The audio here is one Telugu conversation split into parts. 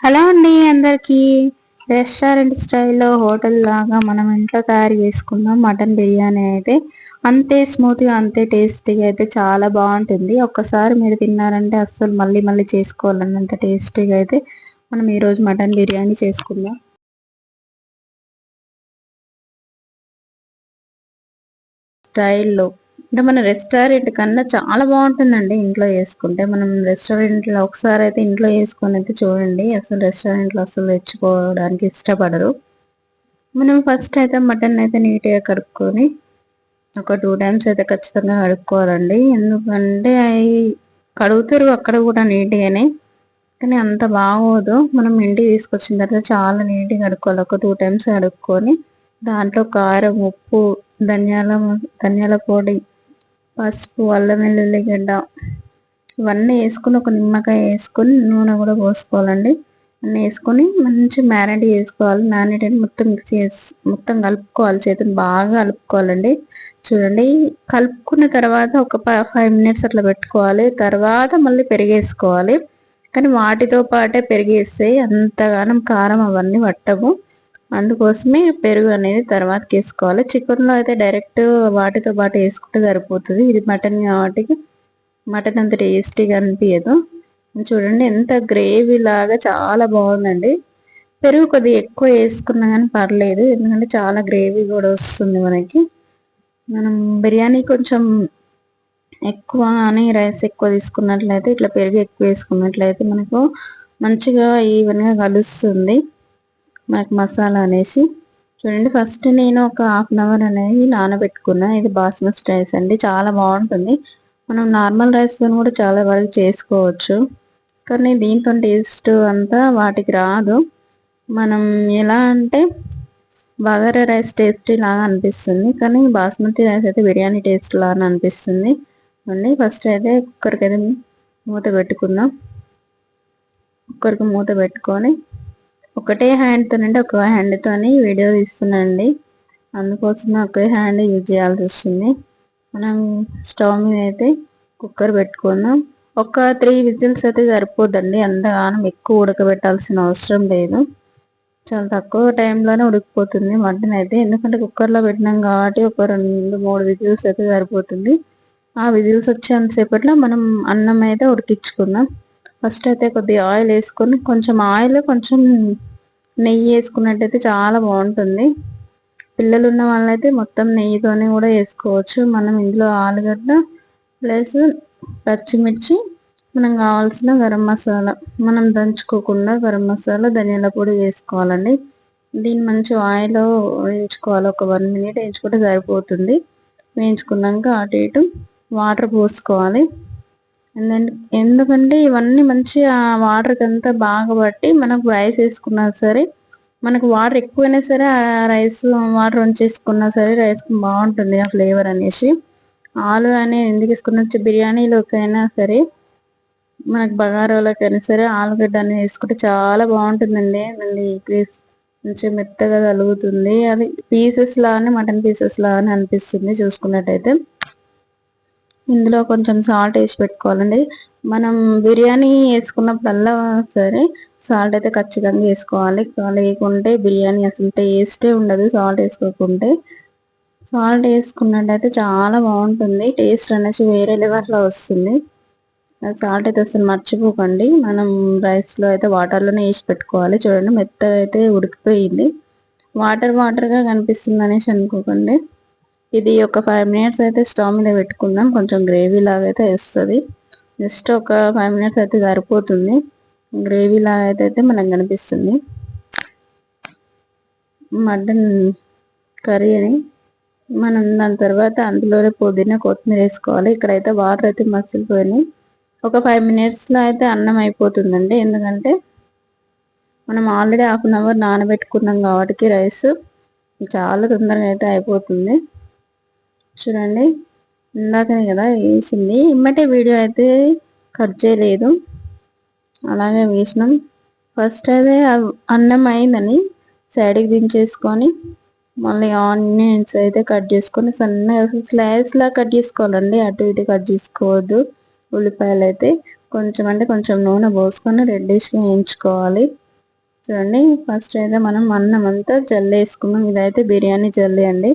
హలో అండి అందరికీ. రెస్టారెంట్ స్టైల్లో హోటల్ లాగా మనం ఇంట్లో తయారు చేసుకుందాం మటన్ బిర్యానీ అయితే అంతే స్మూత్గా అంతే టేస్టీగా అయితే చాలా బాగుంటుంది. ఒక్కసారి మీరు తిన్నారంటే అస్సలు మళ్ళీ మళ్ళీ చేసుకోవాలన్నంత టేస్టీగా అయితే మనం ఈరోజు మటన్ బిర్యానీ చేసుకుందాం. స్టైల్లో అంటే మన రెస్టారెంట్ కన్నా చాలా బాగుంటుందండి ఇంట్లో చేసుకుంటే. మనం రెస్టారెంట్లో ఒకసారి అయితే ఇంట్లో వేసుకొని అయితే చూడండి. అసలు రెస్టారెంట్లో అసలు తెచ్చుకోవడానికి ఇష్టపడరు. మనం ఫస్ట్ అయితే మటన్ అయితే నీట్గా కడుక్కొని ఒక టూ టైమ్స్ అయితే ఖచ్చితంగా కడుక్కోవాలండి. ఎందుకంటే అవి కడుగుతారు అక్కడ కూడా నీట్గానే కానీ అంత బాగోదు. మనం ఇంటికి తీసుకొచ్చిన తర్వాత చాలా నీట్గా కడుక్కోవాలి. ఒక టూ టైమ్స్ కడుక్కొని దాంట్లో కారం ఉప్పు ధనియాల ధనియాల పొడి పసుపు అల్లం వెల్లుల్లి గడ్డ ఇవన్నీ వేసుకుని ఒక నిమ్మకాయ వేసుకొని నూనె కూడా పోసుకోవాలండి. అన్నీ వేసుకొని మంచి మ్యారినేట్ చేసుకోవాలి. మ్యారినేట్ అని మొత్తం మిక్స్ చేసి మొత్తం కలుపుకోవాలి. చేతిని బాగా కలుపుకోవాలండి. చూడండి కలుపుకున్న తర్వాత ఒక ఫైవ్ మినిట్స్ అట్లా పెట్టుకోవాలి. తర్వాత మళ్ళీ పెరిగేసుకోవాలి. కానీ వాటితో పాటే పెరిగేస్తే అంతగానం కారం అవన్నీ పట్టవు. అందుకోసమే పెరుగు అనేది తర్వాత వేసుకోవాలి. చికెన్లో అయితే డైరెక్ట్ వాటితో పాటు వేసుకుంటే సరిపోతుంది. ఇది మటన్ కాబట్టి మటన్ అంత టేస్టీగా అనిపించదు చూడండి ఎంత గ్రేవీ లాగా చాలా బాగుందండి. పెరుగు కొద్దిగా ఎక్కువ వేసుకున్నా కానీ పర్లేదు. ఎందుకంటే చాలా గ్రేవీ కూడా వస్తుంది మనకి. మనం బిర్యానీ కొంచెం ఎక్కువ అని రైస్ ఎక్కువ తీసుకున్నట్లయితే ఇట్లా పెరుగు ఎక్కువ వేసుకున్నట్లయితే మనకు మంచిగా ఈవెన్గా కలుస్తుంది. మనకి మసాలా అనేసి. చూడండి ఫస్ట్ నేను ఒక హాఫ్ అన్ అవర్ అనేది నానబెట్టుకున్నా. ఇది బాస్మతి రైస్ అండి చాలా బాగుంటుంది. మనం నార్మల్ రైస్తో కూడా చాలా వరకు చేసుకోవచ్చు. కానీ దీంతో టేస్ట్ అంతా వాటికి రాదు. మనం ఎలా అంటే బగారా రైస్ టేస్టీ లాగా అనిపిస్తుంది. కానీ బాస్మతి రైస్ అయితే బిర్యానీ టేస్ట్ లాగా అనిపిస్తుంది. అండి ఫస్ట్ అయితే కుక్కర్కి అయితే మూత పెట్టుకుందాం కుక్కర్కి మూత పెట్టుకొని ఒకటే హ్యాండ్తోనంటే ఒక హ్యాండ్తోని వీడియో తీస్తున్నానండి. అందుకోసం ఒకే హ్యాండ్ యూజ్ చేయాల్సి వస్తుంది. మనం స్టవ్ మీద అయితే కుక్కర్ పెట్టుకుందాం ఒక త్రీ విజిల్స్ అయితే సరిపోద్దండి. అంతగానం ఎక్కువ ఉడకబెట్టాల్సిన అవసరం లేదు. చాలా తక్కువ టైంలోనే ఉడికిపోతుంది మటన్ అయితే. ఎందుకంటే కుక్కర్లో పెట్టినాం కాబట్టి ఒక రెండు మూడు విజిల్స్ అయితే సరిపోతుంది. ఆ విజిల్స్ వచ్చేంతసేపట్లో మనం అన్నం అయితే ఉడికించుకుందాం. ఫస్ట్ అయితే కొద్దిగా ఆయిల్ వేసుకొని కొంచెం ఆయిల్ కొంచెం నెయ్యి వేసుకున్నట్టయితే చాలా బాగుంటుంది. పిల్లలు ఉన్న వాళ్ళైతే మొత్తం నెయ్యితోనే కూడా వేసుకోవచ్చు. మనం ఇందులో ఆలుగడ్డ ప్లస్ పచ్చిమిర్చి మనం కావాల్సిన గరం మసాలా మనం దంచుకోకుండా గరం మసాలా ధనియాల పొడి వేసుకోవాలండి. దీన్ని మంచి ఆయిల్ వేయించుకోవాలి. ఒక వన్ మినిట్ వేయించుకుంటే సరిపోతుంది. వేయించుకున్నాక అటు ఇటు వాటర్ పోసుకోవాలి. ఎందుకంటే ఇవన్నీ మంచిగా వాటర్కి అంతా బాగా పట్టి మనకు రైస్ వేసుకున్నా సరే మనకు వాటర్ ఎక్కువైనా సరే ఆ రైస్ వాటర్ ఉంచేసుకున్నా సరే రైస్ బాగుంటుంది ఆ ఫ్లేవర్ అనేసి. ఆలు అని ఎందుకు వేసుకున్న బిర్యానీలోకైనా సరే మనకు బగారాలోకైనా సరే ఆలుగడ్డ అనేది వేసుకుంటే చాలా బాగుంటుందండి. మళ్ళీ పీస్ మంచిగా మెత్తగా తలుగుతుంది. అది పీసెస్ లాగానే మటన్ పీసెస్ లానే అనిపిస్తుంది చూసుకున్నట్టయితే. ఇందులో కొంచెం సాల్ట్ వేసి పెట్టుకోవాలండి. మనం బిర్యానీ వేసుకున్నప్పుడల్లా సరే సాల్ట్ అయితే ఖచ్చితంగా వేసుకోవాలి. లేకుంటే బిర్యానీ అసలు టేస్టే ఉండదు సాల్ట్ వేసుకోకుంటే. సాల్ట్ వేసుకున్నట్టయితే చాలా బాగుంటుంది. టేస్ట్ అనేసి వేరే లెవెల్లో వస్తుంది. సాల్ట్ అయితే అసలు మర్చిపోకండి. మనం రైస్లో అయితే వాటర్లోనే వేసి పెట్టుకోవాలి. చూడండి మెత్తగా అయితే ఉడికిపోయింది. వాటర్ వాటర్గా కనిపిస్తుంది అనేసి అనుకోకండి. ఇది ఒక ఫైవ్ మినిట్స్ అయితే స్టవ్ మీద పెట్టుకుందాం. కొంచెం గ్రేవీ లాగా అయితే వేస్తుంది. జస్ట్ ఒక ఫైవ్ మినిట్స్ అయితే సరిపోతుంది. గ్రేవీ లాగా అయితే మనకు కనిపిస్తుంది. మటన్ కర్రీ అని మనం దాని తర్వాత అందులోనే పుదీనా కొత్తిమీర వేసుకోవాలి. ఇక్కడైతే వాటర్ అయితే మసిలిపోయినాయి ఒక ఫైవ్ మినిట్స్లో అయితే అన్నం అయిపోతుందండి. ఎందుకంటే మనం ఆల్రెడీ హాఫ్ అన్ అవర్ నానబెట్టుకున్నాం కాబట్టి రైస్ చాలా తొందరగా అయితే అయిపోతుంది. చూడండి. ఇందాకనే కదా వేసింది. ఇమ్మటే వీడియో అయితే కట్ చేయలేదు. అలాగే వేసినాం. ఫస్ట్ అయితే అన్నం అయిందని సైడ్కి దించేసుకొని మళ్ళీ ఆనియన్స్ అయితే కట్ చేసుకొని సన్నగా స్లైస్లా కట్ చేసుకోవాలండి. అటు ఇటు కట్ చేసుకోవద్దు. ఉల్లిపాయలు అయితే కొంచెం అంటే కొంచెం నూనె పోసుకొని రెడ్డిష్గా వేయించుకోవాలి. చూడండి. ఫస్ట్ అయితే మనం అన్నం అంతా జల్లి వేసుకున్నాం ఇదైతే బిర్యానీ జల్లి అండి.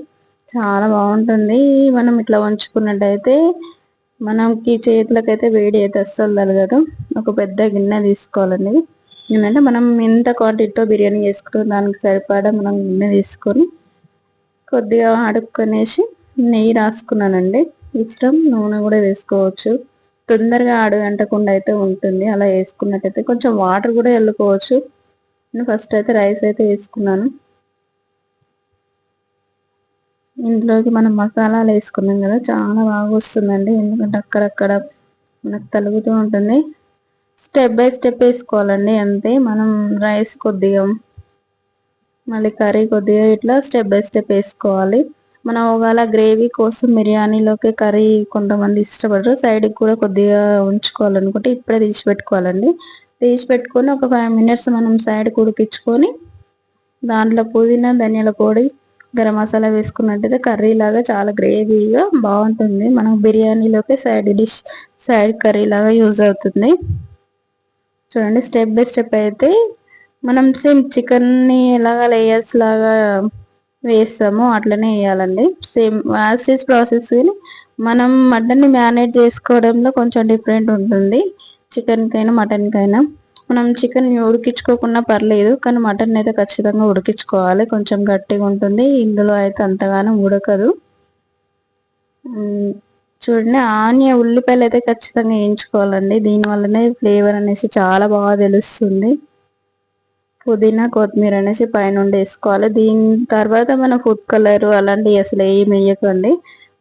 చాలా బాగుంటుంది. మనం ఇట్లా వంచుకున్నట్టయితే మనకి చేతులకైతే వేడి అయితే అస్సలు తలగదు. ఒక పెద్ద గిన్నె తీసుకోవాలండి ఏంటంటే మనం ఎంత క్వాంటిటీతో బిర్యానీ చేసుకుంటాం దానికి సరిపడా మనం గిన్నె తీసుకొని కొద్దిగా అడుక్కునేసి నెయ్యి రాసుకున్నానండి. ఇష్టం నూనె కూడా వేసుకోవచ్చు. తొందరగా అడుగంటకుండా అయితే ఉంటుంది. అలా వేసుకున్నట్టయితే కొంచెం వాటర్ కూడా వెళ్ళుకోవచ్చు నేను ఫస్ట్ అయితే రైస్ అయితే వేసుకున్నాను. ఇందులోకి మనం మసాలాలు వేసుకున్నాం కదా చాలా బాగా వస్తుందండి. ఎందుకంటే అక్కడక్కడ మనకు తలుగుతూ ఉంటుంది. స్టెప్ బై స్టెప్ వేసుకోవాలండి. అంతే మనం రైస్ కొద్దిగా మళ్ళీ కర్రీ కొద్దిగా ఇట్లా స్టెప్ బై స్టెప్ వేసుకోవాలి. మనం ఒకవేళ గ్రేవీ కోసం బిర్యానీలోకి కర్రీ కొంతమంది ఇష్టపడరు. సైడ్కి కూడా కొద్దిగా ఉంచుకోవాలనుకుంటే ఇప్పుడే తీసి పెట్టుకోవాలండి. తీసి పెట్టుకొని ఒక ఫైవ్ మినిట్స్ మనం సైడ్ ఉడికించుకొని దాంట్లో పుదీనా ధనియాల పొడి గరం మసాలా వేసుకున్నట్టయితే కర్రీ లాగా చాలా గ్రేవీగా బాగుంటుంది. మనకు బిర్యానీలోకి సైడ్ డిష్ సైడ్ కర్రీ లాగా యూజ్ అవుతుంది. చూడండి స్టెప్ బై స్టెప్ అయితే మనం సేమ్ చికెన్ని ఎలాగా లేయర్స్ లాగా వేస్తామో అట్లనే వేయాలండి. సేమ్ యాస్టీస్ ప్రాసెస్ మనం మటన్ని మ్యారినేట్ చేసుకోవడంలో కొంచెం డిఫరెంట్ ఉంటుంది. చికెన్కైనా మటన్కైనా. మనం చికెన్ ఉడికించుకోకుండా పర్లేదు కానీ మటన్ అయితే ఖచ్చితంగా ఉడికించుకోవాలి. కొంచెం గట్టిగా ఉంటుంది. ఇందులో అయితే అంతగానో ఉడకదు. చూడండి ఆనియ ఉల్లిపాయలు అయితే ఖచ్చితంగా వేయించుకోవాలండి. దీనివల్లనే ఫ్లేవర్ అనేసి చాలా బాగా తెలుస్తుంది. పుదీనా కొత్తిమీర అనేసి పైన వేసుకోవాలి. దీని తర్వాత మన ఫుడ్ కలర్ అలాంటివి అసలు ఏం వేయకండి.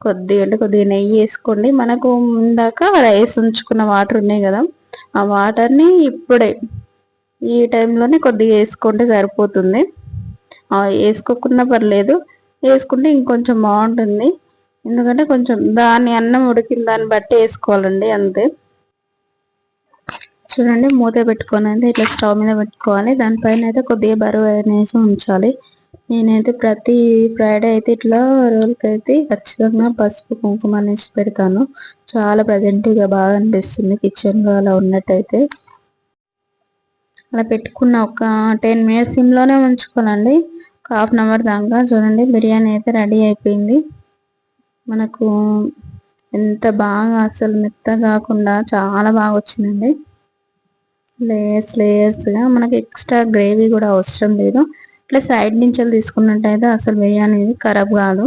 కొద్దిగా అంటే కొద్దిగా నెయ్యి వేసుకోండి. మనకు ఇందాక రైస్ ఉంచుకున్న వాటర్ ఉన్నాయి కదా. ఆ వాటర్ని ఇప్పుడే ఈ టైంలోనే కొద్దిగా వేసుకుంటే సరిపోతుంది. వేసుకోకుండా పర్లేదు. వేసుకుంటే ఇంకొంచెం బాగుంటుంది. ఎందుకంటే కొంచెం దాన్ని అన్నం ఉడికిన దాన్ని బట్టి వేసుకోవాలండి అంతే. చూడండి మూత పెట్టుకొని అయితే ఇట్లా స్టవ్ మీద పెట్టుకోవాలి. దానిపైన అయితే కొద్దిగా బరువు అనేసి ఉంచాలి. నేనైతే ప్రతి ఫ్రైడే అయితే ఇట్లా రోజుకైతే అయితే ఖచ్చితంగా పసుపు కుంకుమ అనేసి పెడతాను. చాలా ప్రజెంట్గా బాగా అనిపిస్తుంది కిచెన్లో అలా ఉన్నట్టయితే. అలా పెట్టుకున్న ఒక టెన్ మినిట్స్ సిమ్లోనే ఉంచుకోవాలండి. హాఫ్ అన్ అవర్ దాకా చూడండి. బిర్యానీ అయితే రెడీ అయిపోయింది. మనకు ఎంత బాగా అసలు మెత్త కాకుండా చాలా బాగా వచ్చిందండి. లేయర్స్ లేయర్స్గా మనకి ఎక్స్ట్రా గ్రేవీ కూడా అవసరం లేదు. ఇట్లా సైడ్ నుంచి తీసుకున్నట్టయితే అసలు బిర్యానీ అనేది ఖరాబ్ కాదు.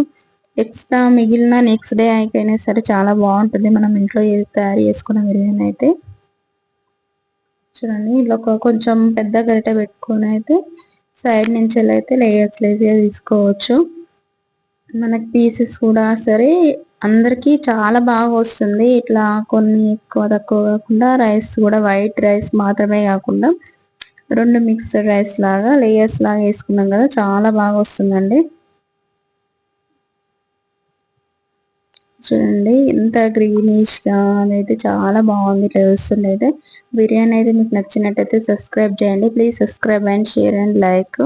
ఎక్స్ట్రా మిగిలిన నెక్స్ట్ డే అయిపోయినా సరే చాలా బాగుంటుంది. మనం ఇంట్లో ఏది తయారు చేసుకున్న బిర్యానీ అయితే. చూడండి ఇట్లా కొంచెం పెద్ద గరిటె పెట్టుకొని అయితే సైడ్ నుంచి అయితే లేయర్స్ లేజీగా తీసుకోవచ్చు. మనకి పీసెస్ కూడా సరే అందరికీ చాలా బాగా వస్తుంది. ఇట్లా కొన్ని ఎక్కువ తక్కువ కాకుండా రైస్ కూడా వైట్ రైస్ మాత్రమే కాకుండా రెండు మిక్స్డ్ రైస్ లాగా లేయర్స్ లాగా వేసుకున్నాం కదా చాలా బాగా వస్తుందండి. చూడండి ఇంత గ్రీనిష్గా అనేది చాలా బాగుంది ఇట్లా అయితే. బిర్యానీ అయితే మీకు నచ్చినట్టయితే సబ్స్క్రైబ్ చేయండి. Please subscribe and share and like.